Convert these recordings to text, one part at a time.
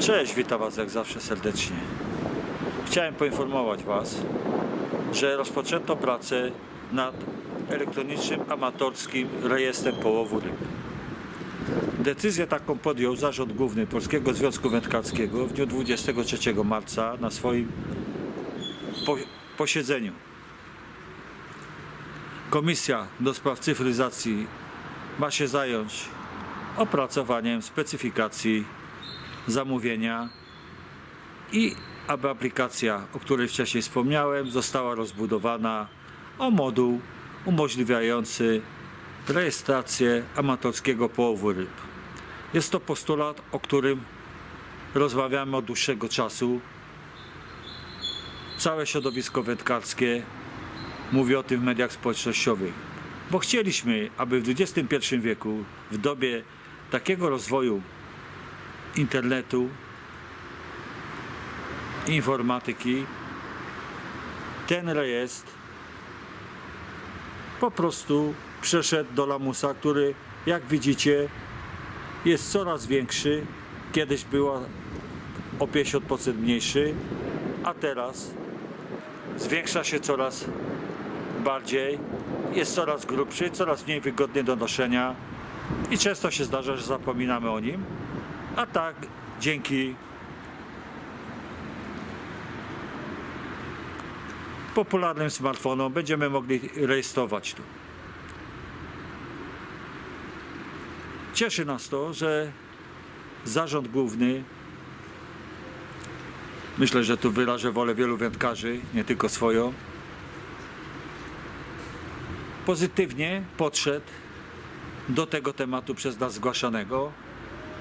Cześć, witam Was jak zawsze serdecznie. Chciałem poinformować Was, że rozpoczęto pracę nad elektronicznym amatorskim rejestrem połowu ryb. Decyzję taką podjął Zarząd Główny Polskiego Związku Wędkarskiego w dniu 23 marca na swoim po- posiedzeniu. Komisja do spraw cyfryzacji ma się zająć opracowaniem specyfikacji zamówienia i aby aplikacja, o której wcześniej wspomniałem, została rozbudowana o moduł umożliwiający rejestrację amatorskiego połowu ryb. Jest to postulat, o którym rozmawiamy od dłuższego czasu. Całe środowisko wędkarskie mówi o tym w mediach społecznościowych, bo chcieliśmy, aby w XXI wieku, w dobie takiego rozwoju internetu, informatyki, ten rejestr po prostu przeszedł do lamusa, który jak widzicie jest coraz większy. Kiedyś była o 50% mniejszy, a teraz zwiększa się coraz bardziej, jest coraz grubszy, coraz mniej wygodny do noszenia i często się zdarza, że zapominamy o nim. A tak, dzięki popularnym smartfonom będziemy mogli rejestrować tu. Cieszy nas to, że zarząd główny, myślę, że tu wyrażę wolę wielu wędkarzy, nie tylko swoją, pozytywnie podszedł do tego tematu przez nas zgłaszanego,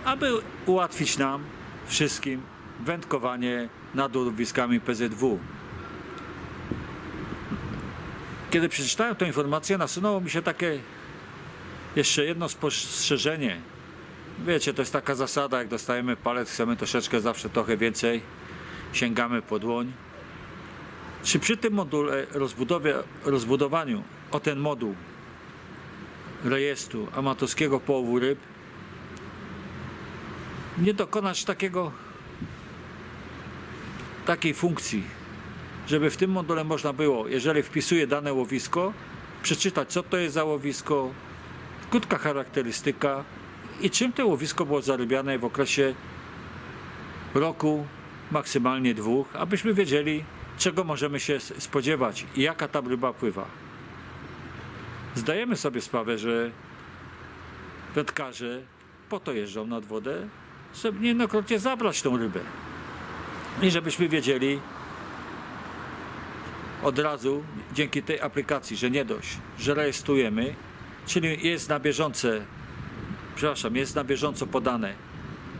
aby ułatwić nam wszystkim wędkowanie nad ulowiskami PZW. Kiedy przeczytałem tę informację, nasunęło mi się takie jeszcze jedno spostrzeżenie. Wiecie, to jest taka zasada, jak dostajemy palec, chcemy troszeczkę zawsze trochę więcej, sięgamy po dłoń. Czy przy tym module rozbudowie, rozbudowaniu o ten moduł rejestru amatorskiego połowu ryb nie dokonać takiego takiej funkcji, żeby w tym module można było, jeżeli wpisuje dane łowisko, przeczytać co to jest za łowisko, krótka charakterystyka i czym to łowisko było zarybiane w okresie roku, maksymalnie dwóch, abyśmy wiedzieli, czego możemy się spodziewać i jaka tam ryba pływa. Zdajemy sobie sprawę, że wędkarze po to jeżdżą nad wodę, żeby niejednokrotnie zabrać tą rybę. I żebyśmy wiedzieli od razu dzięki tej aplikacji, że nie dość, że rejestrujemy, czyli jest na bieżące, przepraszam, jest na bieżąco podane,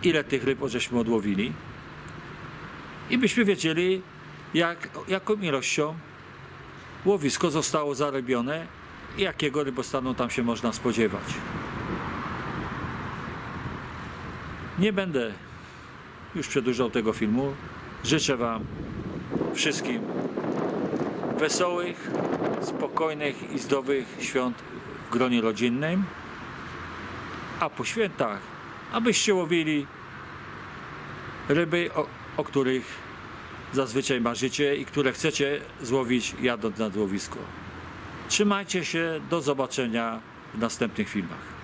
ile tych ryb żeśmy odłowili i byśmy wiedzieli, jak, jaką ilością łowisko zostało zarybione i jakiego rybostanu tam się można spodziewać. Nie będę już przedłużał tego filmu. Życzę Wam wszystkim wesołych, spokojnych i zdrowych świąt w gronie rodzinnym, a po świętach, abyście łowili ryby, o, o których zazwyczaj marzycie i które chcecie złowić jadąc na łowisko. Trzymajcie się, do zobaczenia w następnych filmach.